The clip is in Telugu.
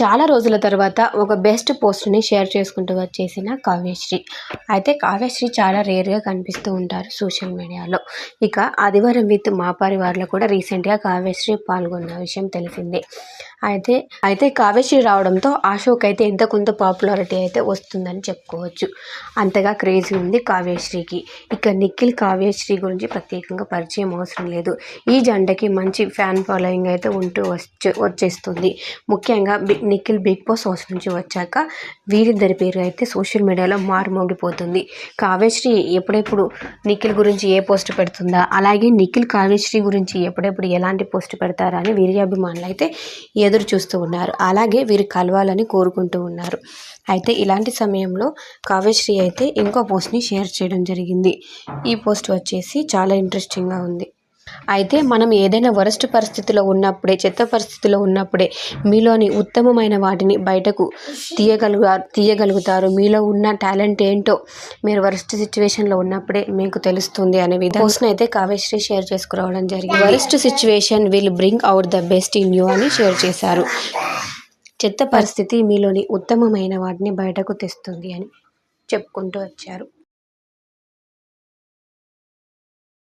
చాలా రోజుల తర్వాత ఒక బెస్ట్ పోస్ట్ని షేర్ చేసుకుంటూ వచ్చేసిన కావ్యశ్రీ. అయితే కావ్యశ్రీ చాలా రేర్గా కనిపిస్తూ ఉంటారు సోషల్ మీడియాలో. ఇక ఆదివారం విత్ మా పరివార్లో కూడా రీసెంట్గా కావ్యశ్రీ పాల్గొన్న విషయం తెలిసిందే. అయితే అయితే కావ్యశ్రీ రావడంతో అశోక్ అయితే ఎంత కొంత పాపులారిటీ అయితే వస్తుందని చెప్పుకోవచ్చు. అంతగా క్రేజీ ఉంది కావ్యశ్రీకి. ఇక నిఖిల్ కావ్యశ్రీ గురించి ప్రత్యేకంగా పరిచయం అవసరం లేదు. ఈ జంటకి మంచి ఫ్యాన్ ఫాలోయింగ్ అయితే ఉంటూ వచ్చే వచ్చేస్తుంది. ముఖ్యంగా B Nikhil Bigg Boss house నుంచి వచ్చాక వీరిద్దరి పేరు అయితే సోషల్ మీడియాలో మారుమోగిపోతుంది కావ్యశ్రీ ఎప్పుడెప్పుడు నిఖిల్ గురించి ఏ పోస్ట్ పెడుతుందా? అలాగే నిఖిల్ కావ్యశ్రీ గురించి ఎప్పుడెప్పుడు ఎలాంటి పోస్ట్ పెడతారా అని వీరి అభిమానులు అయితే ఎదురు చూస్తూ ఉన్నారు. అలాగే వీరు కలవాలని కోరుకుంటూ ఉన్నారు. అయితే ఇలాంటి సమయంలో కావ్యశ్రీ అయితే ఇంకో పోస్ట్ని షేర్ చేయడం జరిగింది. ఈ పోస్ట్ వచ్చేసి చాలా ఇంట్రెస్టింగ్గా ఉంది. అయితే మనం ఏదైనా వరస్ట్ పరిస్థితిలో ఉన్నప్పుడే చెత్త పరిస్థితిలో ఉన్నప్పుడే మీలోని ఉత్తమమైన వాటిని బయటకు తీయగలుగు తీయగలుగుతారు. మీలో ఉన్న టాలెంట్ ఏంటో మీరు వరస్ట్ సిచ్యువేషన్లో ఉన్నప్పుడే మీకు తెలుస్తుంది అనే విధంగా అయితే కావ్యశ్రీ షేర్ చేసుకురావడం జరిగింది. Worst situation will bring out the best in you అని షేర్ చేశారు. చెత్త పరిస్థితి మీలోని ఉత్తమమైన వాటిని బయటకు తెస్తుంది అని చెప్పుకుంటూ వచ్చారు.